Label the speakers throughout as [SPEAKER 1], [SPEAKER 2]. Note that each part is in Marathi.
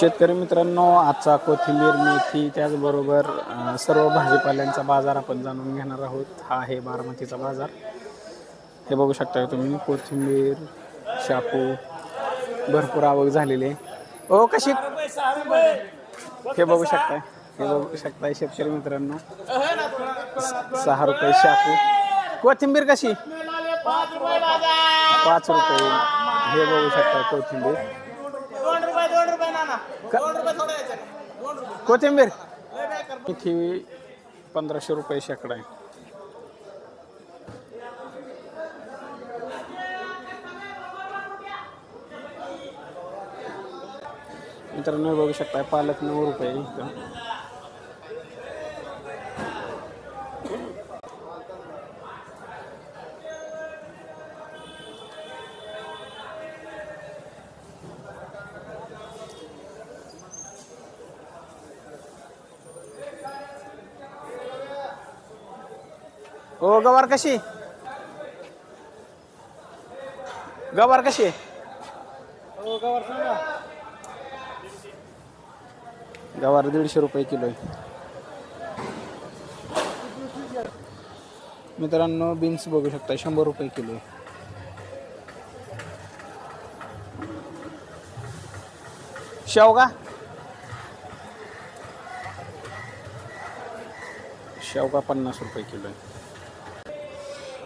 [SPEAKER 1] शेतकरी मित्रांनो आजचा कोथिंबीर मेथी त्याचबरोबर अ, सर्व भाजीपाल्यांचा बाजार आपण जाणून घेणार आहोत. हा आहे बारामतीचा बाजार. हे बघू शकता तुम्ही कोथिंबीर शापू भरपूर आवक झालेली आहे. हो कशी? हे बघू शकताय हे बघू शकताय शेतकरी मित्रांनो. स- सहा रुपये शापू. कोथिंबीर कशी? पाच रुपये. हे बघू शकताय कोथिंबीर
[SPEAKER 2] दोन रुपये दोन रुपये नाना
[SPEAKER 1] क-
[SPEAKER 2] दोन रुपये थोडं याच्यात
[SPEAKER 1] कोथिंबीर. मेथी पंधराशे रुपये शेकडा आहे मित्रांनो बघू शकता पालक नऊ रुपये इथं. हो गवार कशी? गवार कशी? आहे
[SPEAKER 2] हो सांगा
[SPEAKER 1] गवार दीडशे रुपये किलो आहे. मित्रांनो बीन्स बघू शकता शंभर रुपये किलो आहे. शेवगा शेवगा पन्नास रुपये किलो आहे.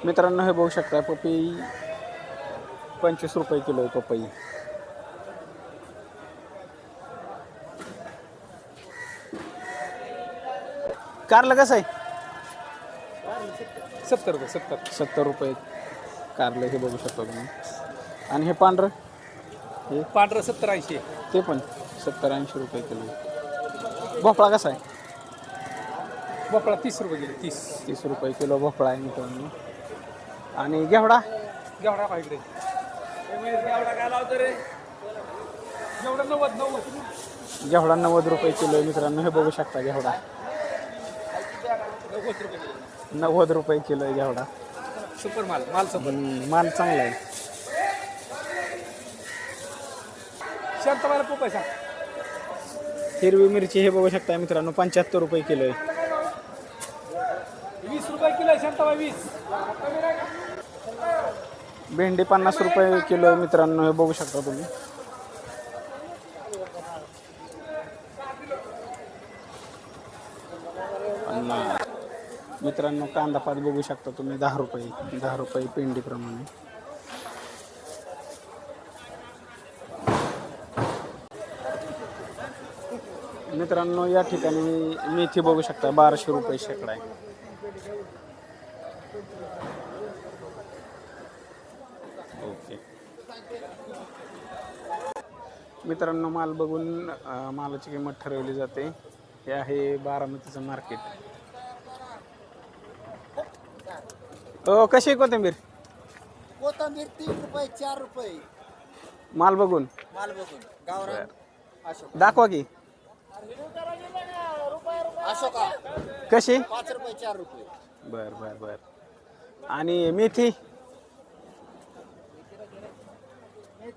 [SPEAKER 1] मित्रांनो हे बघू शकता पपई पंचवीस रुपये किलो आहे पपई. कारलं कसं आहे?
[SPEAKER 2] सत्तर रुपये सत्तर.
[SPEAKER 1] सत्तर रुपये कारलं हे बघू शकता तुम्ही. आणि हे पांढरं? हे?
[SPEAKER 2] पांढरं सत्तर ऐंशी.
[SPEAKER 1] ते पण सत्तर ऐंशी रुपये किलो भोपळा कसा आहे?
[SPEAKER 2] भोपळा तीस रुपये गेले तीस.
[SPEAKER 1] तीस रुपये किलो भोपळा आहे मित्रांनो. आणि घेवडा
[SPEAKER 2] जेवढा पाहिजे जेवढं नव्वद
[SPEAKER 1] घेवडा रुपये किलो आहे मित्रांनो हे बघू शकता घेवडा
[SPEAKER 2] नव्वद रुपये
[SPEAKER 1] किलो. आहे घेवडा
[SPEAKER 2] सुपर माल माल सुपर.
[SPEAKER 1] माल चांगला आहे.
[SPEAKER 2] शांत मला पोपाय सांग
[SPEAKER 1] हिरवी मिरची हे बघू शकता मित्रांनो पंच्याहत्तर रुपये किलो आहे.
[SPEAKER 2] वीस रुपये किलो आहे शांताबाई वीस.
[SPEAKER 1] भेंडी पन्नास रुपये किलो मित्रांनो हे बघू शकता तुम्ही. मित्रांनो कांदा पात बघू शकता तुम्ही दहा रुपये दहा रुपये पेंडीप्रमाणे मित्रांनो या ठिकाणी मेथी बघू शकता बाराशे रुपये शेकडा आहे. ओके मित्रांनो माल बघून मालाची किंमत ठरवली जाते. हे आहे बारामतीचं मार्केट. हो कशी कोथिंबीर?
[SPEAKER 3] कोथंबीर तीन रुपये चार रुपये.
[SPEAKER 1] माल बघून?
[SPEAKER 3] माल बघून. गावरान अशोक.
[SPEAKER 1] दाखवा की.
[SPEAKER 3] अशोका
[SPEAKER 1] कशी?
[SPEAKER 3] पाच रुपये चार रुपये.
[SPEAKER 1] बर बर बर. आणि मेथी?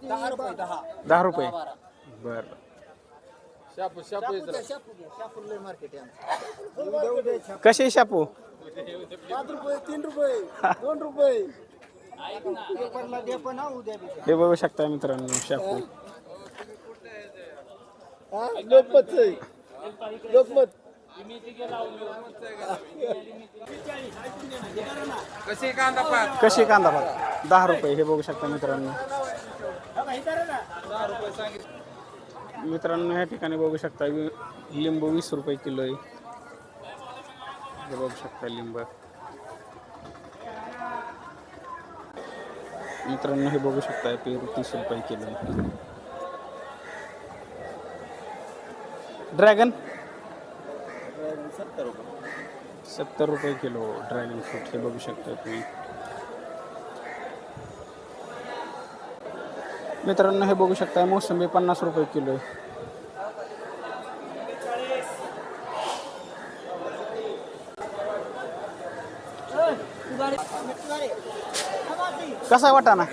[SPEAKER 3] दहा रुपये दहा.
[SPEAKER 1] दहा रुपये.
[SPEAKER 3] बारा.
[SPEAKER 2] शापू शापू
[SPEAKER 3] शापू द्या, शापू लय मार्केट आहे.
[SPEAKER 1] कशी
[SPEAKER 3] पाच रुपये तीन रुपये दोन रुपये. पेपरला दे पण हा.
[SPEAKER 1] हे बघू शकता मित्रांनो शापू.
[SPEAKER 3] हा? लोकमत. लोकमत.
[SPEAKER 2] कसे कांदा पात
[SPEAKER 1] कशी कांदा दहा रुपये हे बघू शकता मित्रांनो. मित्रांनो ह्या ठिकाणी बघू शकता लिंबू वीस रुपये किलो आहे. बघू शकता लिंब. मित्रांनो हे बघू शकता पेरू तीस रुपये किलो आहे. ड्रॅगन सत्तर रुपये. किलो ड्रॅगन फ्रूट हे बघू शकता तुम्ही. मित्रांनो, हे बघू शकता मोसंबी पन्नास रुपये किलो आहे. कसा वाटाणा?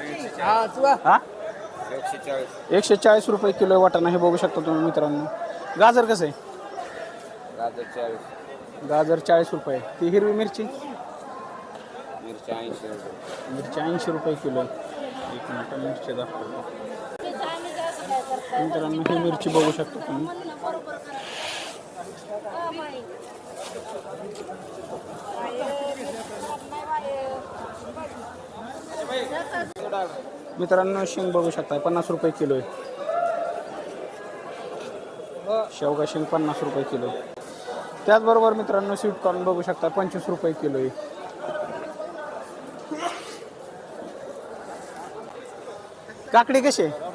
[SPEAKER 3] हा?
[SPEAKER 2] एकशे चाळीस
[SPEAKER 1] रुपये किलो वाटाणा, हे बघू शकता तुम्ही मित्रांनो. गाजर कसं आहे?
[SPEAKER 2] गाजर चाळीस
[SPEAKER 1] रुपये. ती हिरवी मिरची?
[SPEAKER 2] मिरची ऐंशी रुपये.
[SPEAKER 1] किलो एक मिनिट मिरची दाखवतो मित्रांनो ही मिरची बघू शकता तुम्ही. मित्रांनो शेंग बघू शकता पन्नास रुपये किलो आहे. शेवगा शेंग पन्नास रुपये किलो त्याचबरोबर मित्रांनो स्वीट कॉर्न बघू शकता पंचवीस रुपये किलो आहे. काकडी कशी आहे?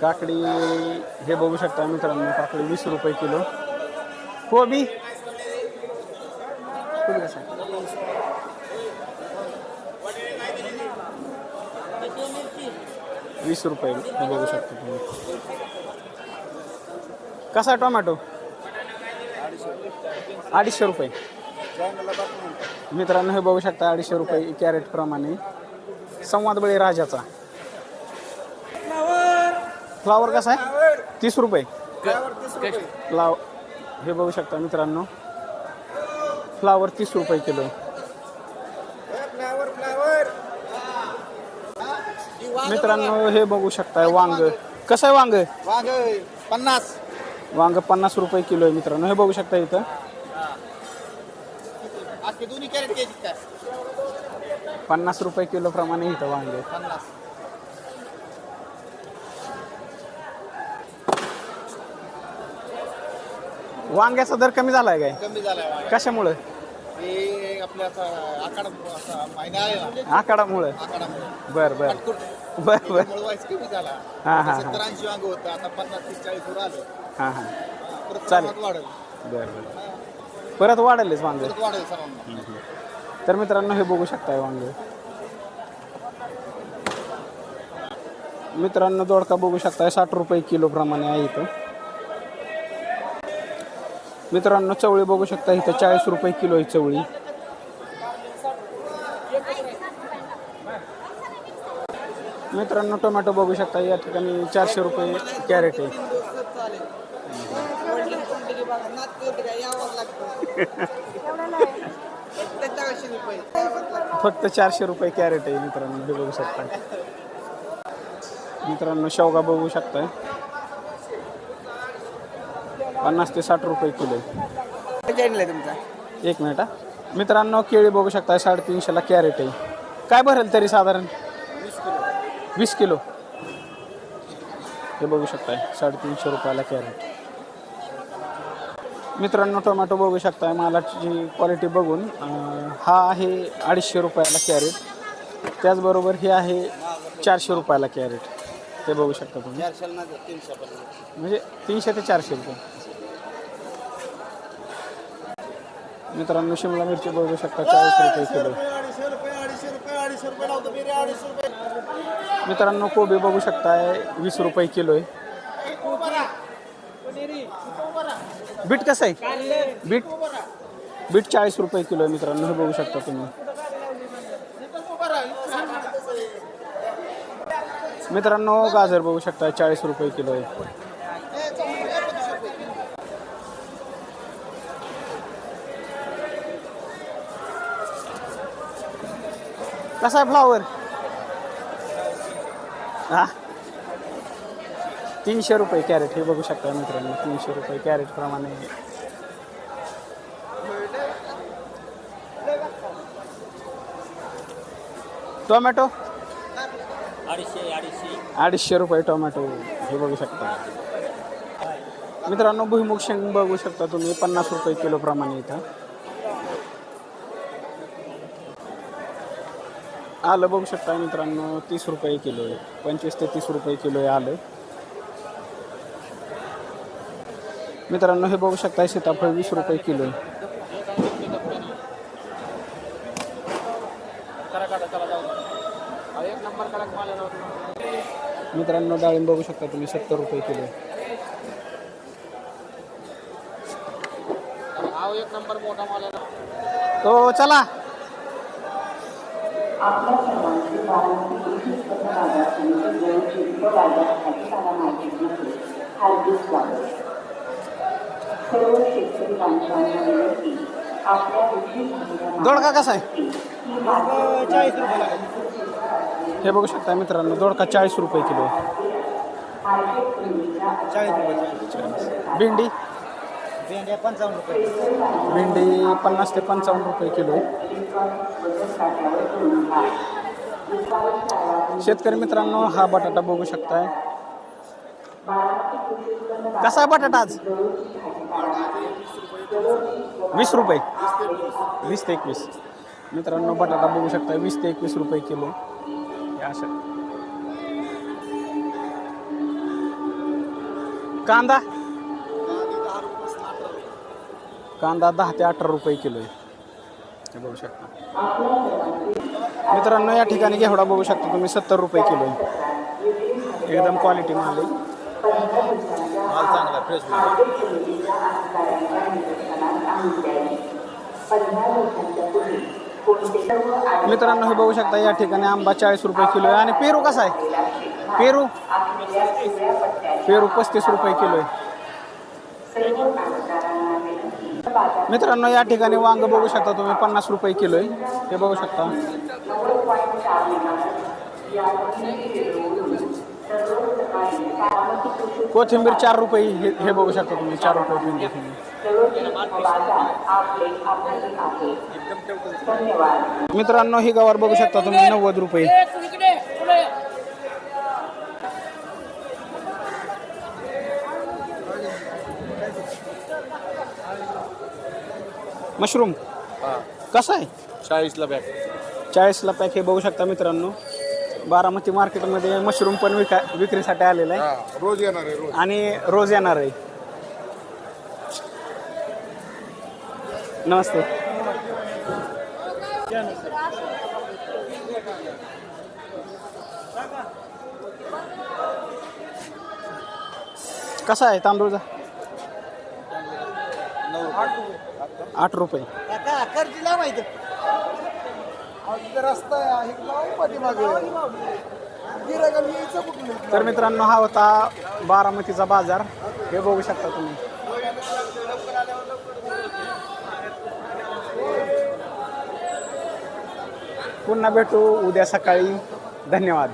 [SPEAKER 1] काकडी हे बघू शकता मित्रांनो काकडी वीस रुपये किलो. कोबी? वीस रुपये हे बघू शकता तुम्ही. कसा टोमॅटो? अडीचशे रुपये. मित्रांनो हे बघू शकता अडीचशे रुपये कॅरेट प्रमाणे. संवाद बळी राजाचा. फ्लावर कसा आहे? तीस रुपये. फ्लाव हे बघू शकता मित्रांनो. फ्लावर तीस रुपये किलो.
[SPEAKER 3] फ्लावर
[SPEAKER 1] मित्रांनो हे बघू शकताय वांग. कसं आहे वांग?
[SPEAKER 3] वांग पन्नास
[SPEAKER 1] वांग पन्नास रुपये किलो आहे मित्रांनो. हे बघू शकता इथं
[SPEAKER 3] आज दोन्ही कॅरेट घ्यायची काय
[SPEAKER 1] पन्नास रुपये किलो प्रमाणे इथं वांग.
[SPEAKER 3] पन्नास.
[SPEAKER 1] वांग्याचा दर कमी झालाय काय?
[SPEAKER 3] कमी.
[SPEAKER 1] कशामुळं?
[SPEAKER 3] हे आपल्या आखाडा असा महिना आहे ना.
[SPEAKER 1] आकाडामुळं
[SPEAKER 3] आखाडामुळे.
[SPEAKER 1] बर बर.
[SPEAKER 3] कटकुट.
[SPEAKER 1] बर बर.
[SPEAKER 3] कमी झाला.
[SPEAKER 1] हा हा
[SPEAKER 3] सत्तर ऐंशी वांग होतं. आता पन्नास तीस चाळीस वर आलं.
[SPEAKER 1] हा हा.
[SPEAKER 3] परत
[SPEAKER 1] चालेल.
[SPEAKER 3] प्रमाणात वाढेल.
[SPEAKER 1] बर बर. परत वाढेलच वांग.
[SPEAKER 3] परत वाढेल सर्वांना.
[SPEAKER 1] तर मित्रांनो हे बघू शकताय वांगे. मित्रांनो दोडका बघू शकताय. साठ रुपये किलो प्रमाणे आहे इथं. मित्रांनो चवळी बघू शकता इथं चाळीस रुपये किलो आहे चवळी. मित्रांनो टोमॅटो बघू शकता या ठिकाणी चारशे रुपये कॅरेट आहे. फक्त चारशे रुपये कॅरेट आहे मित्रांनो हे बघू शकता. मित्रांनो शेवगा बघू शकताय. पन्नास ते साठ रुपये किलो आहे.
[SPEAKER 3] तुमचा.
[SPEAKER 1] एक मिनिट हा. मित्रांनो केळी बघू शकताय साडेतीनशेला कॅरेट आहे. काय भरेल तरी साधारण? वीस किलो. हे बघू शकताय साडेतीनशे रुपयाला कॅरेट. मित्रांनो टोमॅटो बघू शकताय मालाची क्वालिटी बघून. हा आहे अडीचशे रुपयाला कॅरेट. त्याचबरोबर हे आहे चारशे रुपयाला कॅरेट. ते बघू शकता तुम्ही. म्हणजे तीनशे ते चारशे रुपये. मित्रांनो शिमला मिरची बघू शकता चाळीस रुपये किलो. मित्रांनो कोबी बघू शकताय वीस रुपये किलो आहे. बीट कसं आहे? बीट? बीट चाळीस रुपये किलो आहे मित्रांनो हे बघू शकता तुम्ही. मित्रांनो गाजर बघू शकता चाळीस रुपये किलो आहे. कसा आहे फ्लावर हा? तीनशे रुपये कॅरेट हे बघू शकता मित्रांनो तीनशे रुपये कॅरेट प्रमाणे. टोमॅटो? अडीचशे रुपये टोमॅटो हे बघू शकता. मित्रांनो भुईमुग शेंग बघू शकता तुम्ही पन्नास रुपये किलो प्रमाणे इथं. आलं बघू शकता मित्रांनो तीस रुपये किलो आहे. पंचवीस ते तीस रुपये किलो आहे आलं. मित्रांनो हे बघू शकता सीताफळ वीस रुपये किलो आहे. मित्रांनो डाळिंब बघू शकता तुम्ही सत्तर रुपये किलो एक नंबर मोठा आहे. तो चला
[SPEAKER 4] आपल्या सर्व शेतकरी आपल्या
[SPEAKER 1] दोडका कसा आहे?
[SPEAKER 4] ही
[SPEAKER 3] चाळीस रुपयाला
[SPEAKER 1] हे बघू शकता मित्रांनो दोडका चाळीस रुपये किलो.
[SPEAKER 3] चाळीस रुपये
[SPEAKER 1] भेंडी?
[SPEAKER 3] भेंड्या पंचावन्न रुपये.
[SPEAKER 1] भेंडी पन्नास ते पंचावन्न रुपये किलो. शेतकरी मित्रांनो हा बटाटा बघू शकताय. कसा आहे बटाटा आज? वीस रुपये. वीस ते एकवीस. मित्रांनो बटाटा बघू शकता वीस ते एकवीस रुपये किलो. असं कांदा? कांदा दहा ते अठरा रुपये किलो आहे. बघू शकता. मित्रांनो या ठिकाणी घेवडा बघू शकता तुम्ही सत्तर रुपये किलो आहे. एकदम क्वालिटी माल आहे.
[SPEAKER 3] माल चांगला फ्रेश
[SPEAKER 1] मित्रांनो हे बघू शकता या ठिकाणी आंबा चाळीस रुपये किलो आहे. आणि पेरू कसा आहे? पेरू? पेरू पस्तीस रुपये किलो आहे. मित्रांनो या ठिकाणी वांग बघू शकता तुम्ही पन्नास रुपये किलो आहे. हे बघू शकता. कोथिंबीर चार रुपये हे बघू शकता तुम्ही चार रुपये पिंडी मित्रांनो ही गवार बघू शकता तुम्ही नव्वद रुपये. मशरूम? कसा आहे?
[SPEAKER 3] चाळीसला बॅग
[SPEAKER 1] चाळीसला पॅक हे बघू शकता मित्रांनो. बारामती मार्केटमध्ये मशरूम पण विका विक्रीसाठी आलेला आहे.
[SPEAKER 3] रोज येणार आहे रोज.
[SPEAKER 1] आणि रोज येणार आहे. नमस्ते. कसा आहे तांदूळचा? आठ रुपये.
[SPEAKER 3] काका कर्जीला माहिती. रस्ता आहे पाठीमागे. गिरायकाला यायचं कुठलं
[SPEAKER 1] तर मित्रांनो हा होता बारामतीचा बाजार. हे बघू शकता तुम्ही. पुन्हा भेटू उद्या सकाळी. धन्यवाद.